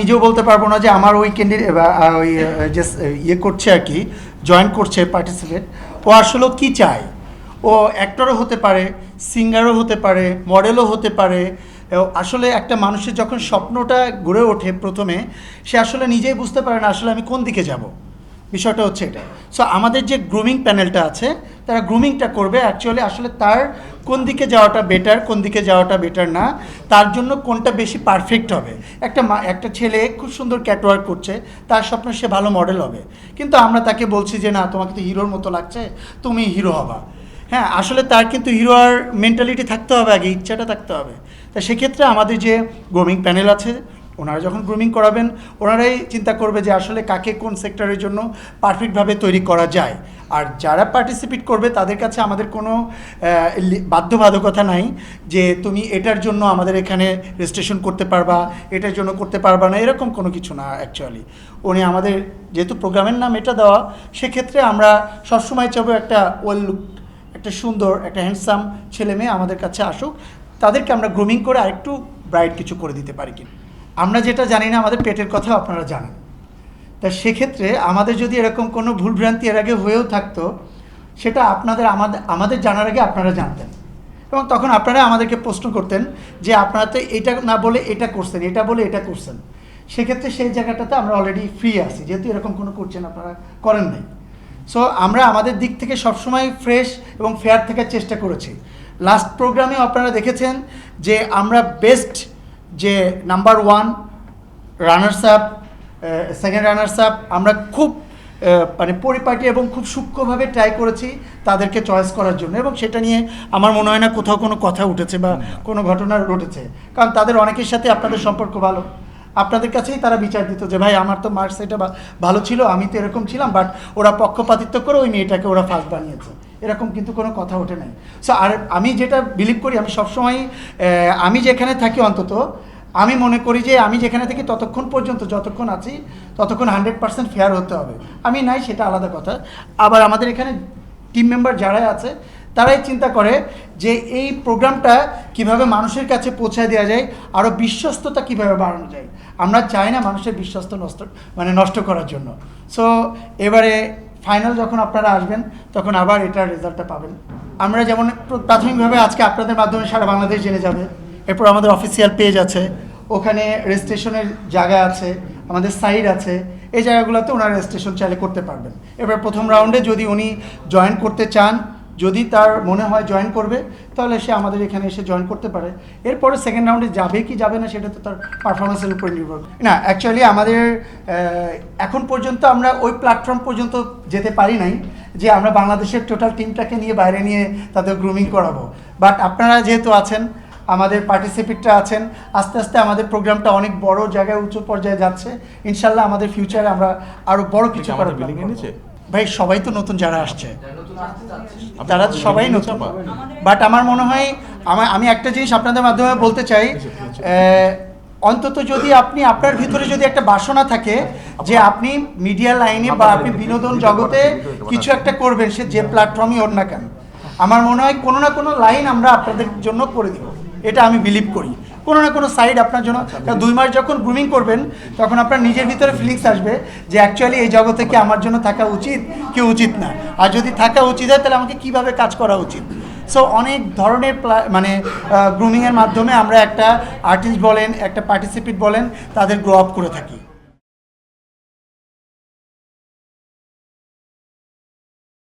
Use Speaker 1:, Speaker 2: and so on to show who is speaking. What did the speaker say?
Speaker 1: নিজেও বলতে পারব না যে আমার ওই ক্যান্ডিডেট ওই যে ইয়ে করছে আর কি জয়েন করছে পার্টিসিপেট ও আসলে কি চায়? ও অ্যাক্টরও হতে পারে সিঙ্গারও হতে পারে মডেলও হতে পারে আসলে একটা মানুষের যখন স্বপ্নটা গড়ে ওঠে প্রথমে, সে আসলে নিজেই বুঝতে পারে না আসলে আমি কোন দিকে যাব। বিষয়টা হচ্ছে এটা। সো আমাদের যে গ্রুমিং প্যানেলটা আছে, তারা গ্রুমিংটা করবে অ্যাকচুয়ালি আসলে তার কোন দিকে যাওয়াটা বেটার কোন দিকে যাওয়াটা বেটার না, তার জন্য কোনটা বেশি পারফেক্ট হবে। একটা মা, একটা ছেলে খুব সুন্দর ক্যাটওয়ার্ক করছে, তার স্বপ্ন সে ভালো মডেল হবে। কিন্তু আমরা তাকে বলছি যে, না, তোমাকে তো হিরোর মতো লাগছে, তুমি হিরো হবা। হ্যাঁ আসলে তার কিন্তু হিরো আর মেন্টালিটি থাকতে হবে আগে, ইচ্ছাটা থাকতে হবে। তা সেক্ষেত্রে আমাদের যে গোমিং প্যানেল আছে ওনারা যখন গ্রুমিং করাবেন, ওনারাই চিন্তা করবে যে আসলে কাকে কোন সেক্টরের জন্য পারফেক্টভাবে তৈরি করা যায়। আর যারা পার্টিসিপেট করবে, তাদের কাছে আমাদের কোনো বাধ্যবাধকতা নাই যে তুমি এটার জন্য আমাদের এখানে রেজিস্ট্রেশন করতে পারবা, এটার জন্য করতে পারবা না, এরকম কোনো কিছু না অ্যাকচুয়ালি উনি আমাদের যেহেতু প্রোগ্রামের নাম এটা দেওয়া, সেক্ষেত্রে আমরা সবসময় চাবো একটা ওয়েল লুক একটা সুন্দর, একটা হ্যান্ডসাম ছেলে মেয়ে আমাদের কাছে আসুক। তাদেরকে আমরা গ্রুমিং করে আরেকটু ব্রাইট কিছু করে দিতে পারি কি আমরা যেটা জানি না, আমাদের পেটের কথাও আপনারা জানেন। তা সেক্ষেত্রে আমাদের যদি এরকম কোনো ভুলভ্রান্তি এর আগে হয়েও থাকতো, সেটা আপনাদের আমাদের আমাদের জানার আগে আপনারা জানতেন। এবং তখন আপনারা আমাদেরকে প্রশ্ন করতেন যে আপনারা তো এটা না বলে এটা করছেন, এটা বলে এটা করছেন। সেক্ষেত্রে সেই জায়গাটাতে আমরা অলরেডি ফ্রি আছি, যেহেতু এরকম কোনো করছেন আপনারা করেন নাই। সো আমরা আমাদের দিক থেকে সবসময় ফ্রেশ এবং ফেয়ার থাকার চেষ্টা করেছি। লাস্ট প্রোগ্রামে আপনারা দেখেছেন যে আমরা বেস্ট যে number one runners up second runners up আমরা খুব মানে পরিপাটি এবং খুব সূক্ষ্মভাবে ট্রাই করেছি তাদেরকে চয়েস করার জন্য এবং সেটা নিয়ে আমার মনে হয় না কোথাও কোনো কথা উঠেছে বা কোনো ঘটনা ঘটেছে। কারণ তাদের অনেকের সাথে আপনাদের সম্পর্ক ভালো। আপনাদের কাছেই তারা বিচার দিত যে ভাই আমার তো মার্কস এটা ভালো ছিল আমি তো এরকম ছিলাম বাট ওরা পক্ষপাতিত্ব করে ওই মেয়েটাকে ওরা ফার্স্ট বানিয়েছে। এরকম কিন্তু কোনো কথা ওঠে নাই। সো আর আমি যেটা বিলিভ করি, আমি সবসময় আমি যেখানে থাকি অন্তত, আমি মনে করি যে আমি যেখানে থাকি ততক্ষণ পর্যন্ত যতক্ষণ আছি, ততক্ষণ হান্ড্রেড পার্সেন্ট ফেয়ার হতে হবে। আমি নাই, সেটা আলাদা কথা। আবার আমাদের এখানে টিম মেম্বার যারাই আছে, তারাই চিন্তা করে যে এই প্রোগ্রামটা কীভাবে মানুষের কাছে পৌঁছায় দেওয়া যায় আরও বিশ্বস্ততা কীভাবে বাড়ানো যায়। আমরা চাই না মানুষের বিশ্বস্ত নষ্ট মানে নষ্ট করার জন্য। সো এবারে ফাইনাল যখন আপনারা আসবেন, তখন আবার এটার রেজাল্টটা পাবেন। আমরা যেমন প্রাথমিকভাবে আজকে আপনাদের মাধ্যমে সারা বাংলাদেশ জেনে যাবে। এরপর আমাদের অফিসিয়াল পেজ আছে। ওখানে রেজিস্ট্রেশনের জায়গা আছে, আমাদের সাইড আছে। এই জায়গাগুলোতে ওনারা রেজিস্ট্রেশন চাইলে করতে পারবেন। এবার প্রথম রাউন্ডে যদি উনি জয়েন করতে চান যদি তার মনে হয় জয়েন করবে তাহলে সে আমাদের এখানে এসে জয়েন করতে পারে। এরপরে সেকেন্ড রাউন্ডে যাবে কি যাবে না সেটা তো তার পারফরমেন্সের উপর নির্ভর না অ্যাকচুয়ালি আমাদের এখন পর্যন্ত আমরা ওই প্ল্যাটফর্ম পর্যন্ত যেতে পারি নাই যে আমরা বাংলাদেশের টোটাল টিমটাকে নিয়ে বাইরে নিয়ে তাদের গ্রুমিং করাবো। বাট আপনারা যেহেতু আছেন আমাদের পার্টিসিপেটরা আছেন আস্তে আস্তে আমাদের প্রোগ্রামটা অনেক বড় জায়গায় উঁচু পর্যায়ে যাচ্ছে। ইনশাল্লাহ আমাদের ফিউচারে আমরা আরও বড় কিছু করার ভাই সবাই তো নতুন যারা আসছে। তারা
Speaker 2: আমাদের
Speaker 1: সবাই নতুন। বাট আমার মনে হয় আমার আমি একটা জিনিস আপনাদের মাধ্যমে বলতে চাই অন্তত যদি আপনি আপনার ভিতরে যদি একটা বাসনা থাকে যে আপনি মিডিয়া লাইনে বা আপনি বিনোদন জগতে কিছু একটা করবেন সে যে প্ল্যাটফর্মই হোক না কেন আমার মনে হয় কোনো না কোনো লাইন আমরা আপনাদের জন্য করে দিব। এটা আমি বিলিভ করি। কোনো না কোনো সাইড আপনার জন্য কারণ দুই মাস যখন গ্রুমিং করবেন তখন আপনার নিজের ভিতরে ফিলিংস আসবে যে অ্যাকচুয়ালি এই জগতে কি আমার জন্য থাকা উচিত কি উচিত না। আর যদি থাকা উচিত হয় তাহলে আমাকে কীভাবে কাজ করা উচিত? সো অনেক ধরনের প্লা- মানে গ্রুমিংয়ের মাধ্যমে আমরা একটা আর্টিস্ট বলেন একটা পার্টিসিপেট বলেন তাদের গ্রো আপ করে থাকি।